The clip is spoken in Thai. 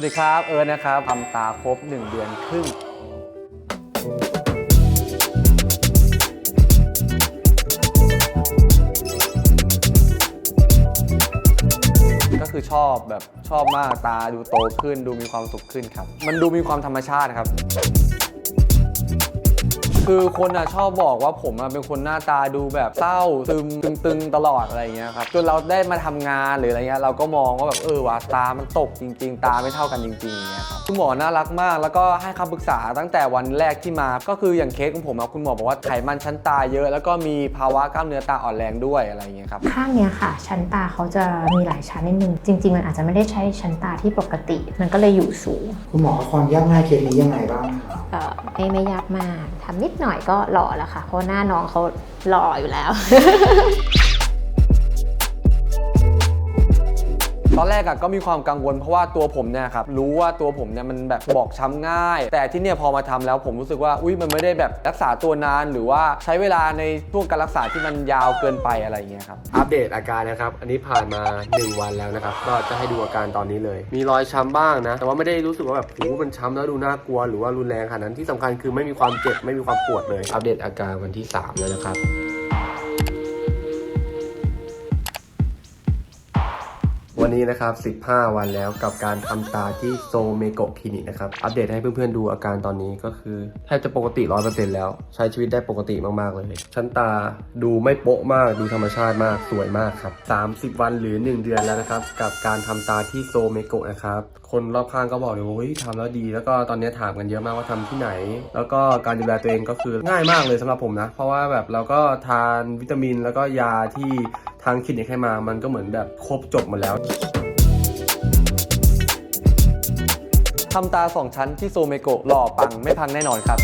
วัสดีครับ เอิร์นนะครับทำตาครบ 1 เดือนครึ่งก็คือชอบแบบชอบมากตาดูโตขึ้น ดูมีความสุขขึ้นครับ มันดูมีความธรรมชาติครับ คือคนอะชอบบอกว่าผมอะเป็นคนหน้าตาดูแบบเศร้าซึมตึงๆตลอดอะไรอย่างเงี้ยครับจนเราได้มาทำงานหรืออะไรเงี้ยเราก็มองว่าแบบเออว่าตามันตกจริง ๆ ตาไม่เท่ากันจริงๆอย่างเงี้ยครับคุณหมอน่ารักมาก แล้วก็ให้คำปรึกษาตั้งแต่วันแรกที่มาก็คืออย่างเคสของผมอะคุณหมอบอกว่าไขมันชั้นตาเยอะ แล้วก็มีภาวะกล้ามเนื้อตาอ่อนแรงด้วยอะไรอย่างเงี้ยครับ ข้างเนี้ยค่ะ ชั้นตาเขาจะมีหลายชั้นนิดนึง จริง ๆ มันอาจจะไม่ได้ใช้ชั้นตาที่ปกติ มันก็เลยอยู่สูงคุณหมอความยากง่ายเคสนี้ยังไงบ้างคะ เอ่อไม่ไม่ยากมากทำนิดหน่อยก็หล่อแล้วค่ะ เพราะหน้าน้องเขาหล่ออยู่แล้ว ตอนแรกอะก็มีความกังวลเพราะว่าตัวผมเนี่ยครับรู้ว่าตัวผมเนี่ยมันแบบบอกช้ำง่าย แต่ที่เนี่ยพอมาทำแล้วผมรู้สึกว่าอุ้ยมันไม่ได้แบบรักษาตัวนานหรือว่าใช้เวลาในช่วงการรักษาที่มันยาวเกินไปอะไรอย่างเงี้ยครับ อัปเดตอาการนะครับ อันนี้ผ่านมา 1 วันแล้วนะครับ ก็จะให้ดูอาการตอนนี้เลย มีรอยช้ำบ้างนะ แต่ว่าไม่ได้รู้สึกว่าแบบโอ้มันช้ำแล้วดูน่ากลัวหรือว่ารุนแรงขนาดนั้น ที่สำคัญคือไม่มีความเจ็บไม่มีความปวดเลย อัปเดตอาการวันที่ 3 แล้วนะครับ วันนี้นะครับ 15 วันแล้วกับการทำตาที่โซเมโกคลินิกนะครับ อัปเดตให้เพื่อนๆดูอาการตอนนี้ก็คือแทบจะปกติ 100%แล้ว ใช้ชีวิตได้ปกติมากๆเลย ชั้นตาดูไม่โป๊ะมาก ดูธรรมชาติมาก สวยมากครับ 30 วันหรือ 1 เดือนแล้วนะครับ กับการทำตาที่โซเมโกนะครับ คนรอบข้างก็บอกเลยว่าเฮ้ยทำแล้วดี แล้วก็ตอนนี้ถามกันเยอะมากว่าทำที่ไหน แล้วก็การดูแลตัวเองก็คือง่ายมากเลยสำหรับผมนะ เพราะว่าแบบเราก็ทานวิตามินแล้วก็ยาที่างคลินิกให้มา มันก็เหมือนแบบครบจบหมดแล้วทำตาสองชั้นที่โซเมโกะหล่อปังไม่พังแน่นอนครับ